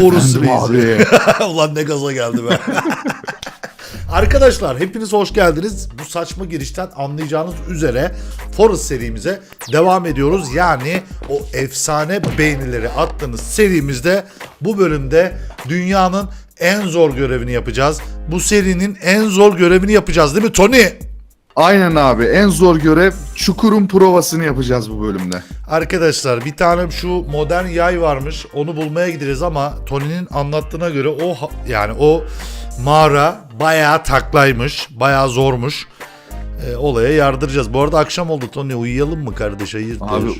Forus Efendim Reis'i. Ulan ne gaza geldi be. Arkadaşlar hepiniz hoş geldiniz. Bu saçma girişten anlayacağınız üzere Forest serimize devam ediyoruz. Yani o efsane beğenileri attığınız serimizde bu bölümde dünyanın en zor görevini yapacağız. Bu serinin en zor görevini yapacağız değil mi Tony? Aynen abi en zor görev çukurun provasını yapacağız bu bölümde. Arkadaşlar bir tane şu modern yay varmış. Onu bulmaya gideriz ama Tony'nin anlattığına göre o yani o mağara bayağı taklaymış. Bayağı zormuş. Ee, olaya yardıracağız. Bu arada akşam oldu Tony uyuyalım mı kardeş? Hayırdır? Abi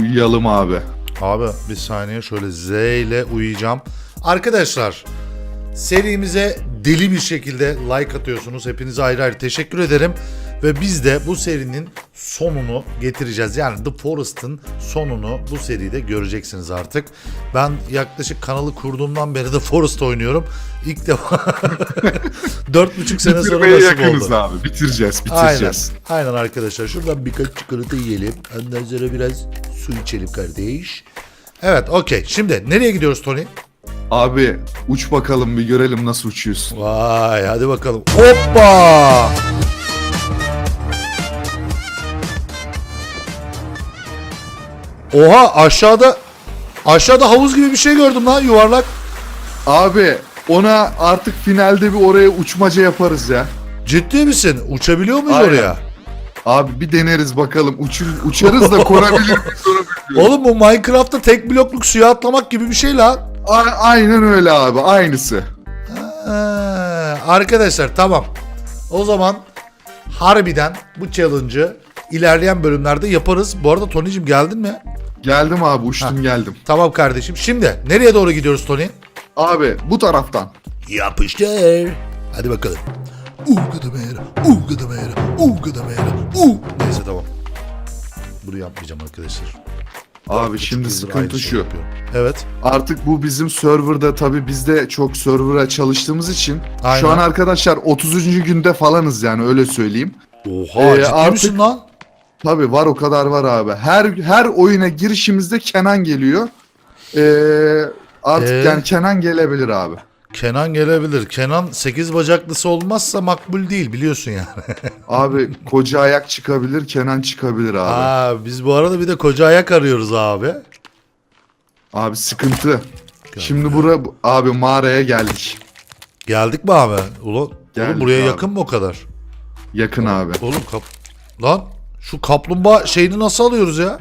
uyuyalım abi. Abi bir saniye şöyle Z ile uyuyacağım. Arkadaşlar serimize deli bir şekilde like atıyorsunuz. Hepinize ayrı ayrı teşekkür ederim. Ve biz de bu serinin sonunu getireceğiz. Yani The Forest'ın sonunu bu seride göreceksiniz artık. Ben yaklaşık kanalı kurduğumdan beri The Forest oynuyorum. İlk defa 4,5 sene sonra nasip yakınız oldu. abi. Bitireceğiz, Aynen. bitireceğiz. Aynen arkadaşlar. Şuradan birkaç çikolata yiyelim. Ondan sonra biraz su içelim kardeş. Evet okey. Şimdi nereye gidiyoruz Tony? Abi uç bakalım bir görelim nasıl uçuyorsun. Vay hadi bakalım. Hoppa! Oha aşağıda aşağıda havuz gibi bir şey gördüm lan yuvarlak. Abi ona artık finalde bir oraya uçmaca yaparız ya. Ciddi misin? Uçabiliyor muyuz Aynen. oraya? Abi bir deneriz bakalım. Uçur, uçarız da konabilir miyiz. Oğlum bu Minecraft'ta tek blokluk suya atlamak gibi bir şey lan. A- aynen öyle abi aynısı. Ha, arkadaşlar tamam. O zaman harbiden bu challenge'ı ilerleyen bölümlerde yaparız. Bu arada Tony'cim geldin mi? Geldim abi uçtum geldim. Tamam kardeşim. Şimdi nereye doğru gidiyoruz Tony? Abi bu taraftan. Yapıştır. Hadi bakalım. Ugadamera, ugadamera, ugadamera, u. Neyse tamam. Bunu yapmayacağım arkadaşlar. Abi şimdi yıldır sıkıntı şeyi şu. yapıyorum. Evet. Artık bu bizim serverda tabi biz de çok server'a çalıştığımız için Aynen. şu an arkadaşlar 30. günde falanız yani öyle söyleyeyim. Oha Ee, ciddi artık- misin lan? Tabi var o kadar var abi. Her her oyuna girişimizde Kenan geliyor. Ee, artık Ee? yani Kenan gelebilir abi. Kenan gelebilir. Kenan 8 bacaklısı olmazsa makbul değil biliyorsun yani. Abi koca ayak çıkabilir, Kenan çıkabilir abi. Aa, biz bu arada bir de koca ayak arıyoruz abi. Abi sıkıntı. Şimdi bura abi mağaraya geldik. Geldik mi abi? Ulan, oğlum Geldik buraya abi. yakın mı o kadar? Yakın abi. Oğlum kap... Lan şu kaplumbağa şeyini nasıl alıyoruz ya?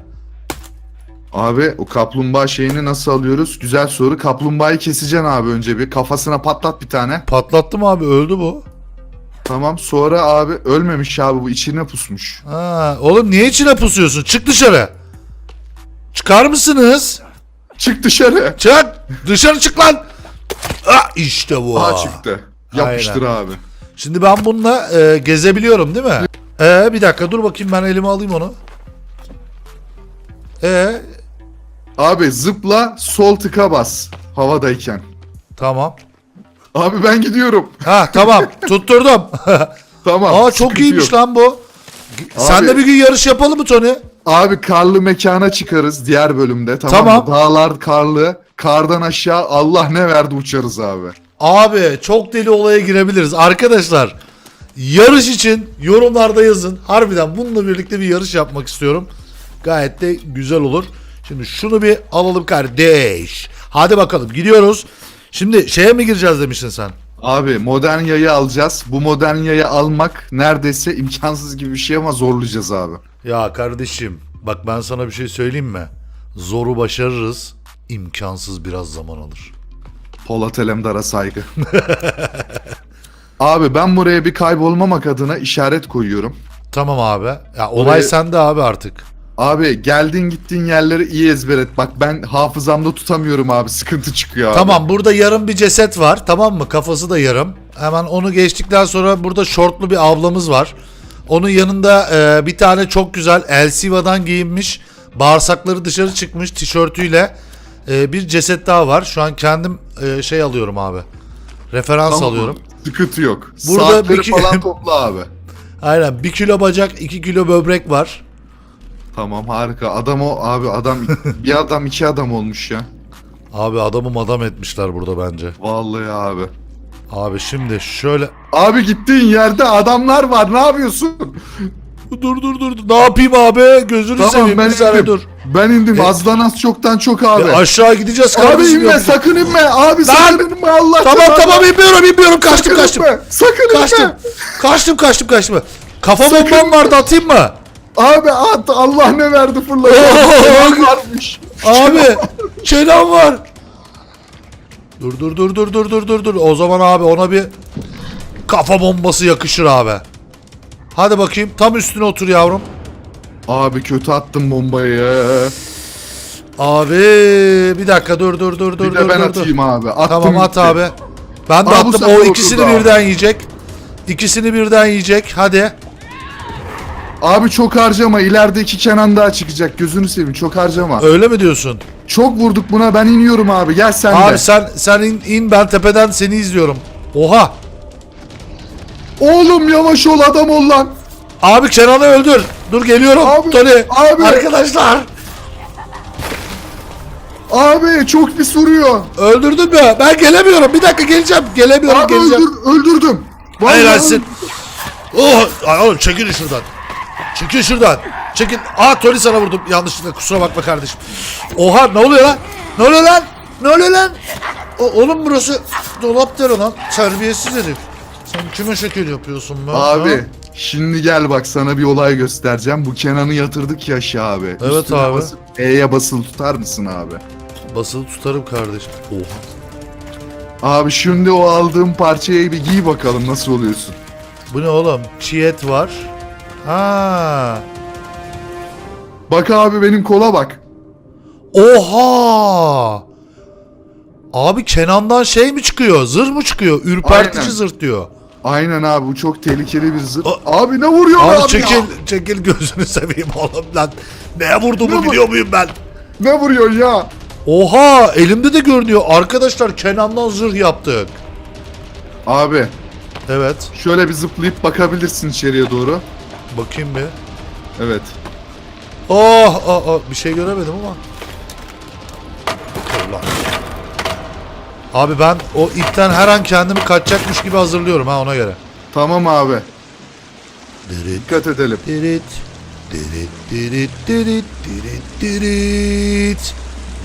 Abi o kaplumbağa şeyini nasıl alıyoruz? Güzel soru. Kaplumbağayı keseceksin abi önce bir. Kafasına patlat bir tane. Patlattım abi öldü bu. Tamam. Sonra abi ölmemiş abi bu içine pusmuş. Ha, oğlum niye içine pusuyorsun? Çık dışarı. Çıkar mısınız? Çık dışarı. Çık. Dışarı çık lan. Ah, işte bu. Aha çıktı. Yapıştır abi. Şimdi ben bununla e, gezebiliyorum değil mi? Ee, bir dakika dur bakayım ben elime alayım onu. Ee, Abi zıpla sol tıka bas. Havadayken. tamam. Abi ben gidiyorum. Ha tamam tutturdum. Tamam. Aa çok sıkıntı iyiymiş yok. lan bu. Sen de bir gün yarış yapalım mı Tony? Abi karlı mekana çıkarız diğer bölümde. Tamam, Tamam. mı? Dağlar karlı. Kardan aşağı Allah ne verdi uçarız abi. Abi çok deli olaya girebiliriz. Arkadaşlar yarış için yorumlarda yazın. Harbiden bununla birlikte bir yarış yapmak istiyorum. Gayet de güzel olur. Şimdi şunu bir alalım kardeş. Hadi bakalım gidiyoruz. Şimdi şeye mi gireceğiz demiştin sen? Abi modern yayı alacağız. Bu modern yayı almak neredeyse imkansız gibi bir şey ama zorlayacağız abi. Ya kardeşim bak ben sana bir şey söyleyeyim mi? Zoru başarırız. imkansız biraz zaman alır. Polat Alemdar'a saygı. abi ben buraya bir kaybolmamak adına işaret koyuyorum. Tamam abi. Ya olay Orayı- sende abi artık. Abi geldin gittiğin yerleri iyi ezber et. Bak ben hafızamda tutamıyorum abi. Sıkıntı çıkıyor abi. Tamam burada yarım bir ceset var tamam mı? Kafası da yarım. Hemen onu geçtikten sonra burada şortlu bir ablamız var. Onun yanında e, bir tane çok güzel Elsiva'dan giyinmiş. Bağırsakları dışarı çıkmış tişörtüyle. e, bir ceset daha var. Şu an kendim e, şey alıyorum abi. Referans Tamam, alıyorum. Sıkıntı yok. Burada Saatleri bir- falan topla abi. Aynen bir kilo bacak iki kilo böbrek var. Tamam harika. Adam o abi adam bir adam iki adam olmuş ya. Abi adamı madam etmişler burada bence. Vallahi abi. Abi şimdi şöyle... Abi gittiğin yerde adamlar var. Ne yapıyorsun? Dur dur dur. dur. Ne yapayım abi? Gözünü Tamam seveyim. ben indim. dur. Ben indim. E- Azdan az çoktan çok abi. Ya aşağı gideceğiz abi kardeşim. inme yok. sakın inme. Abi sakın inme Allah Tamam cezanı- tamam inmiyorum inmiyorum. Kaçtım Sakın kaçtım. inme, Sakın Kaçtım. inme. Kaçtım kaçtım kaçtım. Kafa Sakın bombam vardı atayım mı? Abi at Allah ne verdi fırla. Oo! varmış. Abi Kenan var. Dur dur dur dur dur dur dur dur. O zaman abi ona bir kafa bombası yakışır abi. Hadi bakayım tam üstüne otur yavrum. Abi kötü attım bombayı. Abi bir dakika dur dur dur dur Bir dur de ben dur. atayım abi. Attım Tamam at gitti. abi. Ben de Abi bu attım. O ikisini abi. birden yiyecek. İkisini birden yiyecek. Hadi. Abi çok harcama. İleride iki Kenan daha çıkacak. Gözünü seveyim. Çok harcama. Öyle mi diyorsun? Çok vurduk buna. Ben iniyorum abi. Gel sen Abi de. sen sen in, in ben tepeden seni izliyorum. Oha. Oğlum yavaş ol adam ol lan. Abi Kenan'ı öldür. Dur geliyorum. Abi, Tony. abi. Arkadaşlar. Abi çok pis vuruyor. Öldürdün mü? Ben gelemiyorum. Bir dakika geleceğim. Gelemiyorum Abi geleceğim. öldür, öldürdüm. Helalsin. Oh, ay oğlum çekil şuradan. Çekil şuradan. Çekil. Aa Tony sana vurdum. Yanlışlıkla kusura bakma kardeşim. Oha ne oluyor lan? Ne oluyor lan? Ne oluyor lan? O, oğlum burası dolap der lan. Terbiyesiz herif. Sen kime şekil yapıyorsun be? Abi ha? şimdi gel bak sana bir olay göstereceğim. Bu Kenan'ı yatırdık ya aşağı abi. Evet Üstüne abi. basıp E'ye basılı tutar mısın abi? Basılı tutarım kardeşim. Oha. Abi şimdi o aldığım parçayı bir giy bakalım nasıl oluyorsun. Bu ne oğlum? Çiğ et var. Ha. Bak abi benim kola bak. Oha! Abi Kenan'dan şey mi çıkıyor? Zırh mı çıkıyor? Ürpertici Aynen. zırh diyor. Aynen abi bu çok tehlikeli bir zırh. O- Abi ne vuruyor abi, Abi ya? çekil, çekil gözünü seveyim oğlum lan. Neye vurduğumu Ne bu- biliyor muyum ben? Ne vuruyor ya? Oha! Elimde de görünüyor. Arkadaşlar Kenan'dan zırh yaptık. Abi Evet. şöyle bir zıplayıp bakabilirsin içeriye doğru. Bakayım bir. Evet. Oh, oh, oh. Bir şey göremedim ama. Allah. Abi ben o ipten her an kendimi kaçacakmış gibi hazırlıyorum ha ona göre. Tamam abi. Dirit, Dikkat edelim. dirit, dirit, dirit, dirit, dirit, dirit.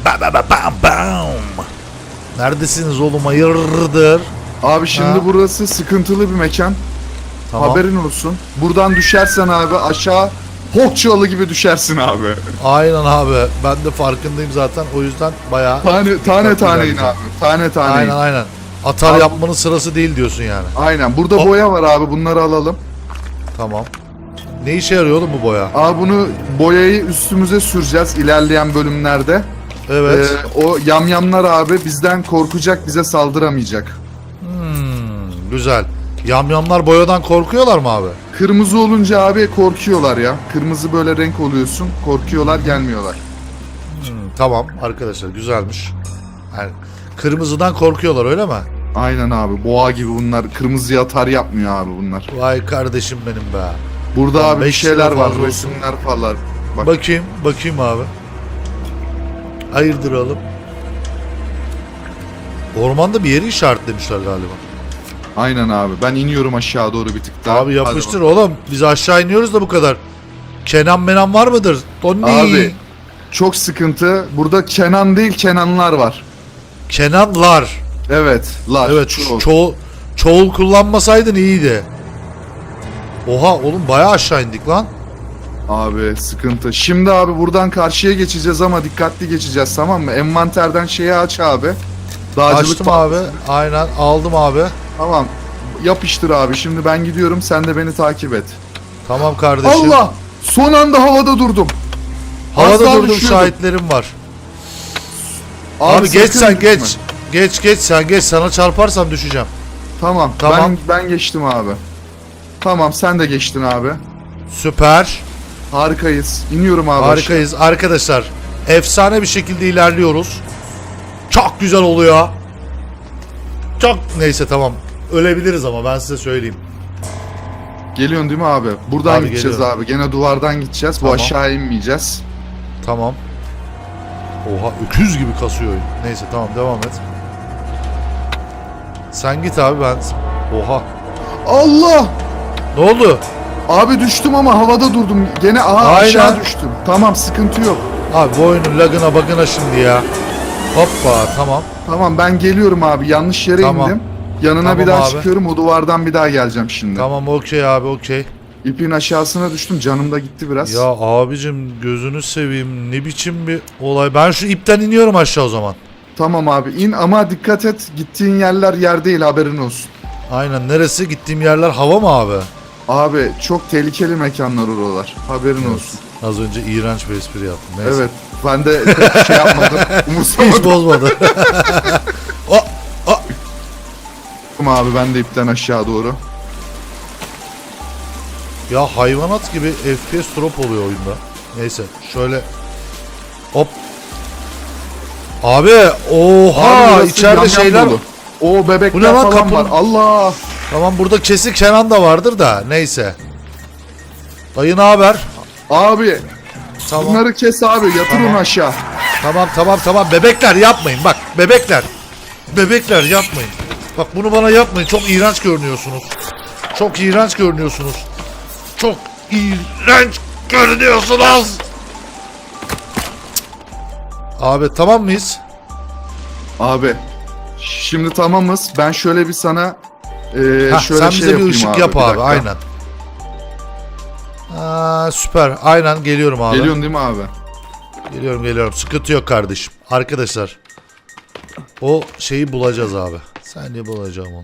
Bam bam bam bam bam. Neredesiniz oğlum hayırdır? Abi şimdi Ha. burası sıkıntılı bir mekan. Tamam. Haberin olsun. Buradan düşersen abi aşağı Hokçalı gibi düşersin abi. Aynen abi. Ben de farkındayım zaten. O yüzden bayağı Tane tane tane in abi. Tane tane in. Aynen aynen. Atar Abi- yapmanın sırası değil diyorsun yani. Aynen. Burada O- boya var abi. Bunları alalım. Tamam. Ne işe yarıyor oğlum bu boya? Abi bunu boyayı üstümüze süreceğiz ilerleyen bölümlerde. Evet. Ee, o yamyamlar abi bizden korkacak, bize saldıramayacak. Hmm, güzel. Yamyamlar boyadan korkuyorlar mı abi? Kırmızı olunca abi korkuyorlar ya. Kırmızı böyle renk oluyorsun. Korkuyorlar, gelmiyorlar. Hmm, tamam arkadaşlar güzelmiş. Yani kırmızıdan korkuyorlar öyle mi? Aynen abi. Boğa gibi bunlar. Kırmızıya atar yapmıyor abi bunlar. Vay kardeşim benim be. Burada Tamam, abi bir şeyler var. olsun. Resimler falan. Bak. Bakayım, bakayım abi. Hayırdır oğlum? Ormanda bir yeri işaretlemişler galiba. Aynen abi. Ben iniyorum aşağı doğru bir tık daha. Abi yapıştır oğlum. Biz aşağı iniyoruz da bu kadar. Kenan menan var mıdır? Tony. Abi çok sıkıntı. Burada Kenan değil Kenanlar var. Kenanlar. Evet. Lar. Evet Çoğul. çoğul, çoğul kullanmasaydın iyiydi. Oha oğlum bayağı aşağı indik lan. Abi sıkıntı. Şimdi abi buradan karşıya geçeceğiz ama dikkatli geçeceğiz tamam mı? Envanterden şeyi aç abi. Dağcılık Açtım abi. Aynen aldım abi. Tamam. Yapıştır abi. Şimdi ben gidiyorum. Sen de beni takip et. Tamam kardeşim. Allah! Son anda havada durdum. Havada Az daha durdum düşüyordum. şahitlerim var. Abi, geç sakın sen düşme. geç. Geç geç sen geç. Sana çarparsam düşeceğim. Tamam. Tamam. Ben ben geçtim abi. Tamam sen de geçtin abi. Süper. Harikayız. İniyorum abi. Harikayız. Arkadaşlar efsane bir şekilde ilerliyoruz. Çok güzel oluyor. Çok neyse tamam. Ölebiliriz ama ben size söyleyeyim. Geliyorsun değil mi abi? Buradan Abi, gideceğiz geliyorum. abi. Gene duvardan gideceğiz. Tamam. Bu aşağı inmeyeceğiz. Tamam. Oha öküz gibi kasıyor oyun. Neyse tamam devam et. Sen git abi ben... Oha. Allah! Ne oldu? Abi düştüm ama havada durdum. Gene aha Aynen. aşağı düştüm. Tamam sıkıntı yok. Abi bu oyunun lagına bakına şimdi ya. Hoppa tamam. Tamam ben geliyorum abi. Yanlış yere Tamam. indim. Yanına Tamam bir daha abi. çıkıyorum. O duvardan bir daha geleceğim şimdi. Tamam okey abi okey. İpin aşağısına düştüm. Canım da gitti biraz. Ya abicim gözünü seveyim ne biçim bir olay. Ben şu ipten iniyorum aşağı o zaman. Tamam abi in ama dikkat et. Gittiğin yerler yer değil haberin olsun. Aynen neresi gittiğim yerler hava mı abi? Abi çok tehlikeli mekanlar oralar. Haberin olsun. Az önce iğrenç bir espri yaptım. Neyse. Evet. Ben de şey yapmadım. Hiç Umursamadım bozmadı. abi ben de ipten aşağı doğru. ya hayvanat gibi FPS drop oluyor oyunda. Neyse şöyle hop. Abi oha Abi içeride şeyler. O bebekler Bu ne lan, falan kapı- var. Allah. Tamam burada kesik Kenan da vardır da neyse. Dayı ne haber? Abi Tamam. bunları kes abi yatır onu aşağı. Tamam tamam tamam bebekler yapmayın bak bebekler. Bebekler yapmayın. Bak bunu bana yapmayın çok iğrenç görünüyorsunuz. Çok iğrenç görünüyorsunuz. Çok iğrenç görünüyorsunuz. Abi tamam mıyız? Abi şimdi tamamız. Ben şöyle bir sana e, Hah, şöyle sen şey bize bir ışık abi. yap bir abi dakika. aynen. Aa, süper aynen geliyorum abi. Geliyorsun değil mi abi? Geliyorum geliyorum sıkıntı yok kardeşim. Arkadaşlar o şeyi bulacağız abi. Saniye bulacağım onu.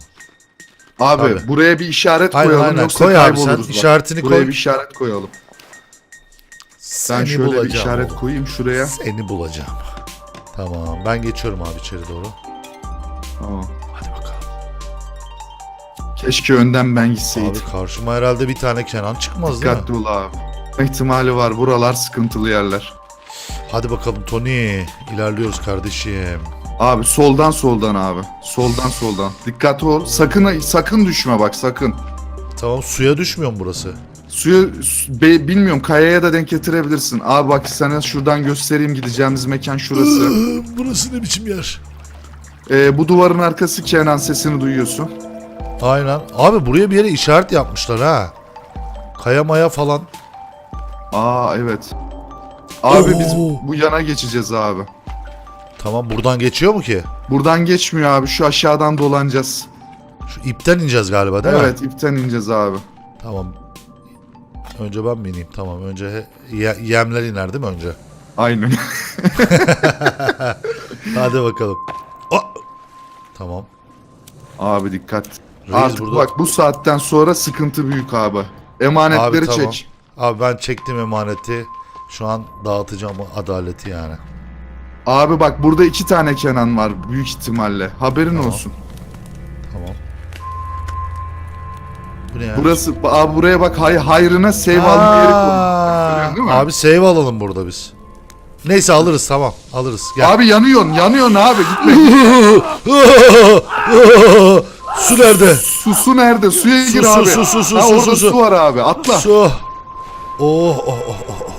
Abi, Abi. buraya bir işaret Aynen, koyalım aynen. yoksa Koy abi sen, kayboluruz bak. işaretini buraya koy. bir işaret koyalım. Ben Seni şöyle bir bulacağım işaret oğlum. koyayım şuraya. Seni bulacağım. Tamam ben geçiyorum abi içeri doğru. Tamam. Hadi bakalım. Keşke önden ben gitseydim. Abi karşıma herhalde bir tane Kenan çıkmaz değil mi? Dikkatli ol abi. İhtimali var. Buralar sıkıntılı yerler. Hadi bakalım Tony. İlerliyoruz kardeşim. Abi soldan soldan abi. Soldan soldan. Dikkatli ol. Sakın sakın düşme bak sakın. Tamam suya düşmüyor mu burası? Suyu su- be- bilmiyorum kayaya da denk getirebilirsin. Abi bak sana şuradan göstereyim gideceğimiz mekan şurası. burası ne biçim yer? Ee, bu duvarın arkası Kenan sesini duyuyorsun. Aynen. Abi buraya bir yere işaret yapmışlar ha. Kaya maya falan. Aa evet. Abi biz Oo. bu yana geçeceğiz abi. Tamam buradan geçiyor mu ki? Buradan geçmiyor abi. Şu aşağıdan dolanacağız. Şu ipten ineceğiz galiba değil mi? evet ipten ineceğiz abi. Tamam. Önce ben mi ineyim? Tamam. Önce he- ye- yemler iner değil mi önce? Aynen. Hadi bakalım. Oh! Tamam. abi dikkat. Reis Artık burada- bak bu saatten sonra sıkıntı büyük abi. Emanetleri Abi tamam. çek. Abi ben çektim emaneti. Şu an dağıtacağım o adaleti yani. Abi bak burada iki tane Kenan var büyük ihtimalle. Haberin Tamam. olsun. Tamam. Bu ne ya? Burası abi buraya bak hay, hayrına save alma yeri koy. Aa, Görüyorsun değil mi? Abi save alalım burada biz. Neyse alırız tamam alırız. Gel. Abi yanıyorsun yanıyorsun abi gitme. su nerede? su, su nerede? Suya Su, gir su, abi. su, su, su, ha, su, orada su, su, su. var abi atla. Su. Oh, oh, oh, oh, oh.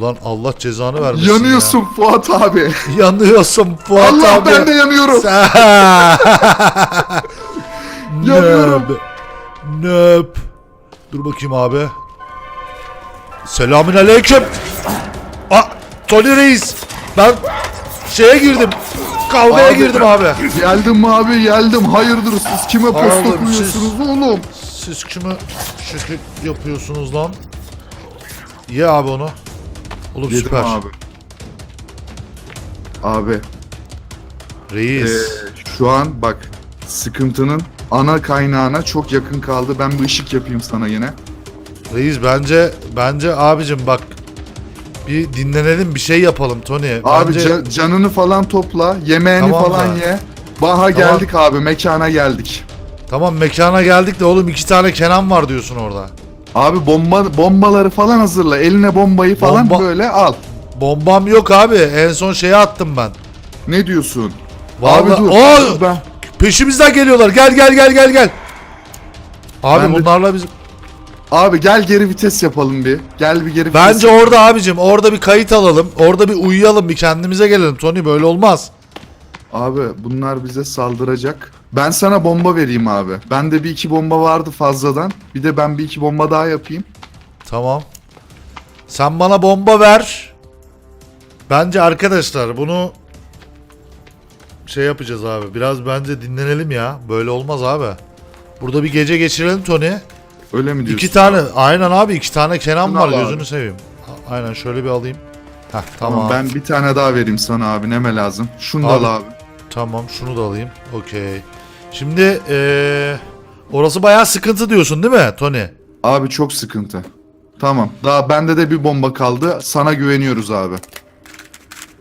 Ulan Allah cezanı vermesin Yanıyorsun Fuat abi. ya. Yanıyorsun Fuat Allah abi. ben de yanıyorum. Yanıyorum. Nöp. Nöp. Dur bakayım abi. Selamün aleyküm. Aa, Tony Reis. Ben şeye girdim. Kavgaya Abi. girdim abi. Geldim abi geldim. Hayırdır siz kime posta koyuyorsunuz oğlum? Siz kime şekil yapıyorsunuz lan? Ye abi onu. Oğlum Yedim süper. abi. Abi Reis. Ee, şu an bak sıkıntının ana kaynağına çok yakın kaldı. Ben bir ışık yapayım sana yine. Reis bence bence abicim bak bir dinlenelim bir şey yapalım Tony. Abi Bence ca- canını falan topla, yemeğini Tamam falan da. ye. Baha geldik abi, mekana geldik. tamam mekana geldik de oğlum iki tane Kenan var diyorsun orada. Abi bomba bombaları falan hazırla. Eline bombayı falan Bomba- böyle al. Bombam yok abi. En son şeye attım ben. Ne diyorsun? Vallahi Abi dur. Oo! dur ben. Peşimizden geliyorlar. Gel gel gel gel gel. Abi Ben de- bunlarla biz Abi gel geri vites yapalım bir. Gel bir geri vites. Bence orada abicim orada bir kayıt alalım. Orada bir uyuyalım bir kendimize gelelim Tony böyle olmaz. Abi bunlar bize saldıracak. Ben sana bomba vereyim abi. Bende bir iki bomba vardı fazladan. Bir de ben bir iki bomba daha yapayım. Tamam. Sen bana bomba ver. Bence arkadaşlar bunu şey yapacağız abi. Biraz bence dinlenelim ya. Böyle olmaz abi. Burada bir gece geçirelim Tony. Öyle mi diyorsun? İki tane. Aynen abi iki tane Kenan Şunu var abi. gözünü seveyim. Aynen şöyle bir alayım. Heh, tamam. Tamam, ben bir tane daha vereyim sana abi. Neme lazım? Şunu da Abi. al abi. Tamam şunu da alayım. Okey. Şimdi eee orası bayağı sıkıntı diyorsun değil mi Tony? Abi çok sıkıntı. Tamam. Daha bende de bir bomba kaldı. Sana güveniyoruz abi.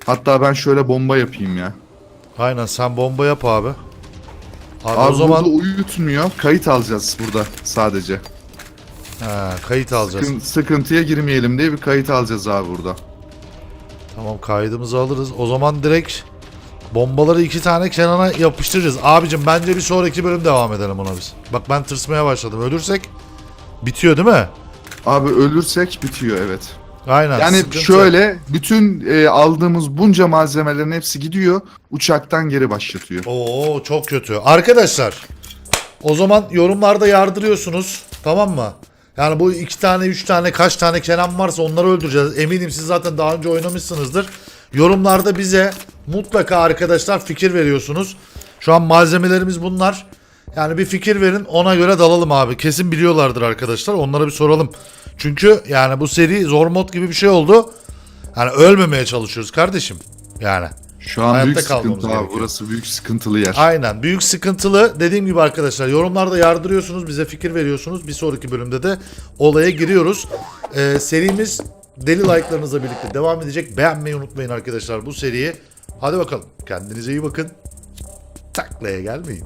Hatta ben şöyle bomba yapayım ya. Aynen sen bomba yap abi. Abi, Abi o zaman burada uyutmuyor. Kayıt alacağız burada sadece. He, kayıt alacağız. Sıkın- sıkıntıya girmeyelim diye bir kayıt alacağız abi burada. Tamam kaydımızı alırız. O zaman direkt bombaları iki tane Kenan'a yapıştıracağız. Abicim bence bir sonraki bölüm devam edelim ona biz. Bak ben tırsmaya başladım. Ölürsek bitiyor değil mi? Abi ölürsek bitiyor evet. Aynen. Yani sıkıntı. şöyle bütün e, aldığımız bunca malzemelerin hepsi gidiyor. Uçaktan geri başlatıyor. Oo çok kötü. Arkadaşlar o zaman yorumlarda yardırıyorsunuz. Tamam mı? Yani bu iki tane, üç tane, kaç tane Kenan varsa onları öldüreceğiz. Eminim siz zaten daha önce oynamışsınızdır. Yorumlarda bize mutlaka arkadaşlar fikir veriyorsunuz. Şu an malzemelerimiz bunlar. Yani bir fikir verin ona göre dalalım abi. Kesin biliyorlardır arkadaşlar. Onlara bir soralım. Çünkü yani bu seri zor mod gibi bir şey oldu. Yani ölmemeye çalışıyoruz kardeşim. Yani. Şu an Hayatta büyük sıkıntı abi. gerekiyor. Burası büyük sıkıntılı yer. Aynen. Büyük sıkıntılı. Dediğim gibi arkadaşlar yorumlarda yardırıyorsunuz. Bize fikir veriyorsunuz. Bir sonraki bölümde de olaya giriyoruz. Ee, serimiz deli like'larınızla birlikte devam edecek. Beğenmeyi unutmayın arkadaşlar bu seriyi. Hadi bakalım. Kendinize iyi bakın. Taklaya gelmeyin.